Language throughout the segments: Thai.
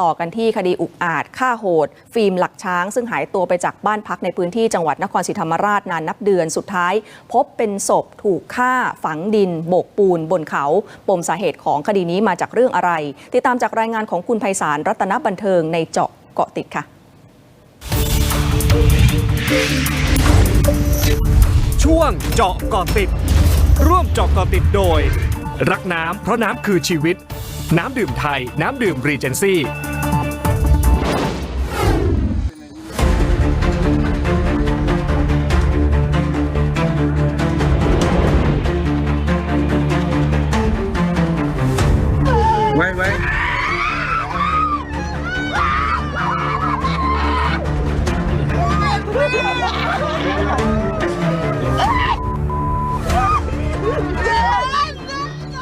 ต่อกันที่คดีอุกอาจฆ่าโหด ฟิล์มหลักช้าง ซึ่งหายตัวไปจากบ้านพักในพื้นที่จังหวัดนครศรีธรรมราชนานนับเดือนสุดท้าย พบเป็นศพถูกฆ่าฝังดิน โบกปูน บนเขา ปมสาเหตุของคดีนี้มาจากเรื่องอะไร ติดตามจากรายงานของคุณไพศาลรัตนบันเทิงในเจาะเกาะติดค่ะ ช่วงเจาะเกาะติด ร่วมเจาะเกาะติดโดย รักน้ำเพราะน้ำคือชีวิต น้ำดื่มไทย น้ำดื่มรีเจนซี่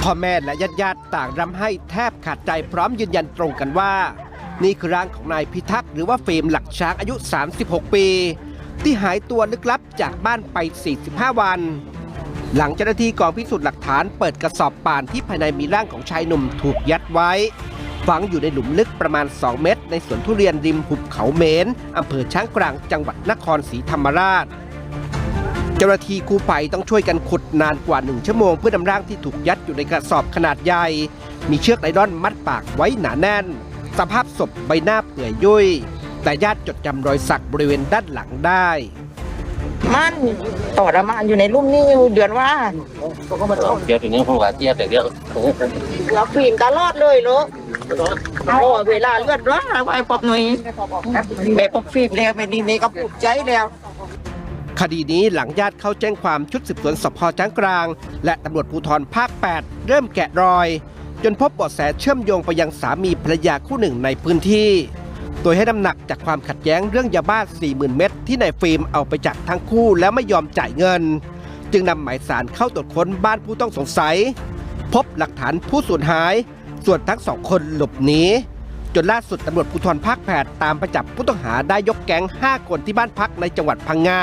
พ่อแม่และญาติญาติๆต่างรำให้แทบขาดใจพร้อมยืนยันตรงกันว่า นี่คือร่างของนายพิทักษ์หรือว่าเฟิล์มหลักช้างอายุ 36 ปี ที่หายตัวลึกลับจากบ้านไป 45 วัน หลังเจ้าหน้าที่กองพิสูจน์หลักฐานเปิดกระสอบป่านที่ภายในมีร่างของชายหนุ่มถูกยัดไว้ ฝังอยู่ในหลุมลึกประมาณ 2 เมตร ในสวนทุเรียนริมหุบเขาเมนอำเภอช้างกลางจังหวัดนครศรีธรรมราช เจ้าหน้าที่กู้ภัยต้องช่วยกันขุดนานกว่าหนึ่งชั่วโมงเพื่อนำร่างที่ถูกยัดอยู่ในกระสอบขนาดใหญ่ มีเชือกไนลอนมัดปากไว้หนาแน่น สภาพศพใบหน้าเปื่อยยุ่ย แต่ญาติจดจำรอยสักบริเวณด้านหลังได้ มันต่อระมานอยู่ในรุ่มนี่เดือนว่าเดี๋ยวถึงนี้ผมว่าเทียบแต่เดี๋ยวเราฟิล์มตลอดเลยลูกโอ้เวลาเลือดร้อนไปปอบหน่อยแม่ปอบฟิล์มแล้วแม่นี่นี่ก็ปลุกใจแล้ว คดีนี้หลังญาติเข้าแจ้งความชุดสืบสวนสพจ้างกลาง และตำรวจภูธรภาค 8 เริ่มแกะรอย จนพบเบาะแสเชื่อมโยงไปยังสามีภรรยาคู่หนึ่งในพื้นที่ โดยให้น้ำหนักจากความขัดแย้งเรื่องยาบ้า 40,000 เม็ดที่นายฟิล์มเอาไปจากทั้งคู่แล้วไม่ยอมจ่ายเงิน จึงนำหมายสารเข้าตรวจค้นบ้านผู้ต้องสงสัย พบหลักฐานผู้สูญหาย ส่วนทั้งสองคนหลบหนีจนล่าสุดตำรวจภูธรภาค 8 ตามไปจับผู้ต้องหาได้ยกแก๊ง 5 คนที่บ้านพักในจังหวัดพังงา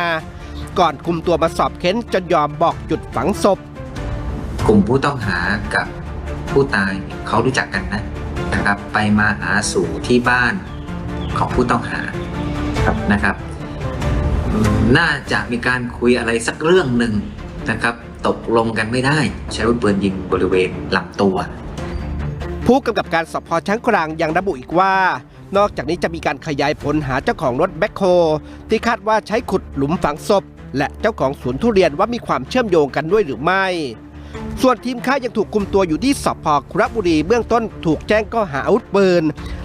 ก่อนคุมตัวมาสอบเค้นจนยอมบอกจุดฝังศพ กลุ่มผู้ต้องหากับผู้ตายเขารู้จักกันนะนะครับ ไปมาหาสู่ที่บ้านของผู้ต้องหาครับนะครับอืมน่าจะมีการคุยอะไรสักเรื่องหนึ่งนะครับ ตกลงกันไม่ได้ ใช้อาวุธปืนยิงบริเวณลำตัว ผู้กำกับการสพช้างกลางยังระบุอีกว่า นอกจากนี้จะมีการขยายผลหาเจ้าของรถแบ็คโฮที่คาดว่าใช้ขุดหลุมฝังศพ และเจ้าของสวนทุเรียนว่ามีความเชื่อมโยงกันด้วยหรือไม่ ส่วนทีมค่ายังถูกคุมตัวอยู่ที่สพคระบุรีเบื้องต้นถูกแจ้งข้อหาอาวุธปืน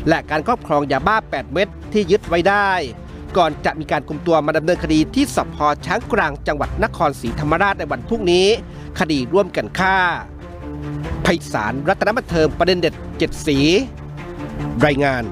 และการครอบครองยาบ้า 8 เม็ดที่ยึดไว้ได้ ก่อนจะมีการคุมตัวมาดำเนินคดีที่สพช้างกลางจังหวัดนครศรีธรรมราชในวันพรุ่งนี้ คดีร่วมกันฆ่าไพศาลรัตนบันเทิงประเด็นเด็ดเจ็ดสี รายงาน